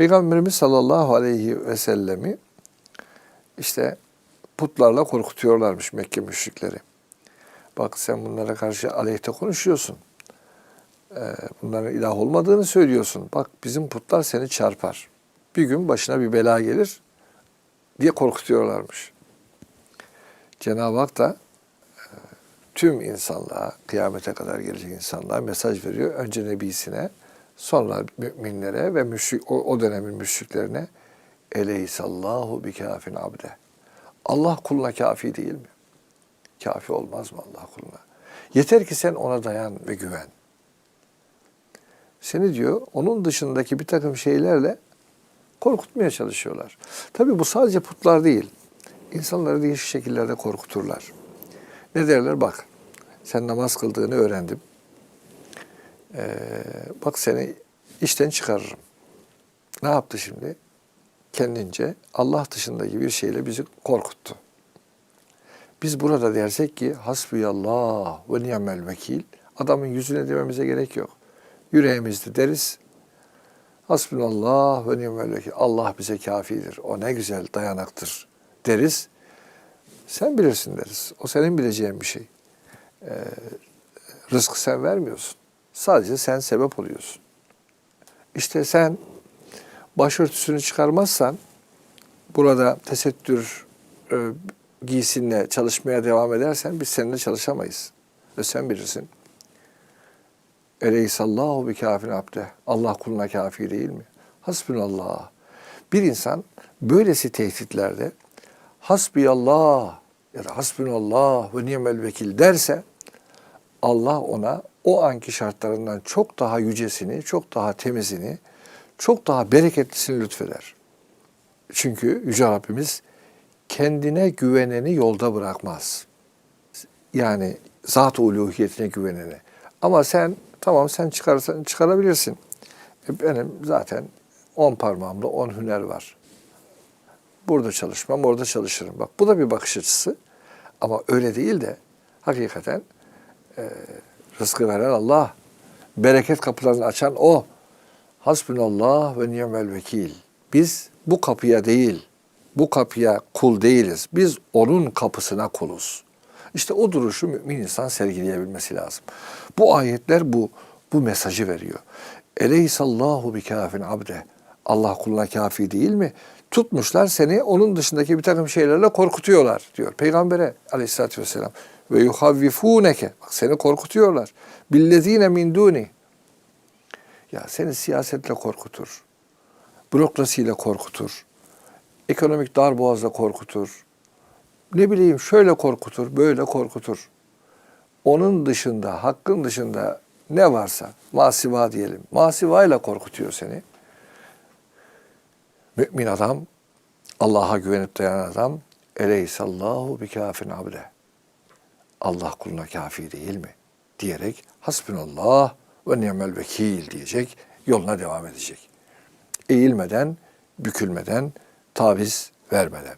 Peygamberimiz sallallahu aleyhi ve sellemi işte putlarla korkutuyorlarmış Mekke müşrikleri. Bak sen bunlara karşı aleyhte konuşuyorsun. Ee, bunların ilah olmadığını söylüyorsun. Bak bizim putlar seni çarpar. Bir gün başına bir bela gelir diye korkutuyorlarmış. Cenab-ı Hak da e, tüm insanlığa, kıyamete kadar gelecek insanlığa mesaj veriyor. Önce nebisine, sonra müminlere ve müşrik, o, o dönemin müşriklerine Eleyhisallahu bi kafin abde. Allah kuluna kafi değil mi? Kafi olmaz mı Allah kuluna? Yeter ki sen ona dayan ve güven. Seni diyor onun dışındaki bir takım şeylerle korkutmaya çalışıyorlar. Tabii bu sadece putlar değil. İnsanları değişik şekillerde korkuturlar. Ne derler? Bak sen namaz kıldığını öğrendim. Ee, bak seni işten çıkarırım. Ne yaptı şimdi? Kendince Allah dışındaki bir şeyle bizi korkuttu. Biz burada dersek ki hasbiyallah ve ni'mel vekil. Adamın yüzüne dememize gerek yok. Yüreğimizde deriz. Hasbunallah ve ni'mel vekil. Allah bize kafidir. O ne güzel dayanaktır deriz. Sen bilirsin deriz. O senin bileceğin bir şey. Ee, rızkı sen vermiyorsun. Sadece sen sebep oluyorsun. İşte sen başörtüsünü çıkarmazsan burada tesettür e, giysinle çalışmaya devam edersen biz seninle çalışamayız. Ve sen bilirsin. Eleyhisallahu bi kafin abde. Allah kuluna kafi değil mi? Hasbunallah. Bir insan böylesi tehditlerde hasbiyallah ya da hasbunallah ve ni'mel vekil derse Allah ona o anki şartlarından çok daha yücesini, çok daha temizini, çok daha bereketlisini lütfeder. Çünkü Yüce Rabbimiz kendine güveneni yolda bırakmaz. Yani zat-ı uluhiyetine güveneni. Ama sen tamam sen çıkarsan çıkarabilirsin. E benim zaten on parmağımda on hüner var. Burada çalışmam, orada çalışırım. Bak bu da bir bakış açısı. Ama öyle değil de hakikaten e, rızkı veren Allah, bereket kapılarını açan O. Hasbunallah ve ni'mel vekil. Biz bu kapıya değil, bu kapıya kul değiliz. Biz onun kapısına kuluz. İşte o duruşu mümin insan sergileyebilmesi lazım. Bu ayetler bu bu mesajı veriyor. Eleyhisallahu bi kafin abde. Allah kuluna kafi değil mi? Tutmuşlar seni onun dışındaki bir takım şeylerle korkutuyorlar diyor. Peygamber'e aleyhissalatü vesselam. Ve yuhavvifuneke. Bak seni korkutuyorlar. Billezine min duni. Ya seni siyasetle korkutur. Bürokrasiyle korkutur. Ekonomik darboğazla korkutur. Ne bileyim şöyle korkutur, böyle korkutur. Onun dışında, hakkın dışında ne varsa, masiva diyelim. Masivayla korkutuyor seni. Mümin adam, Allah'a güvenip dayanan adam, Eleyhisallahu bi kafin abde. Allah kuluna kafi değil mi? Diyerek hasbunallah ve ni'mel vekil diyecek, yoluna devam edecek. Eğilmeden, bükülmeden, taviz vermeden.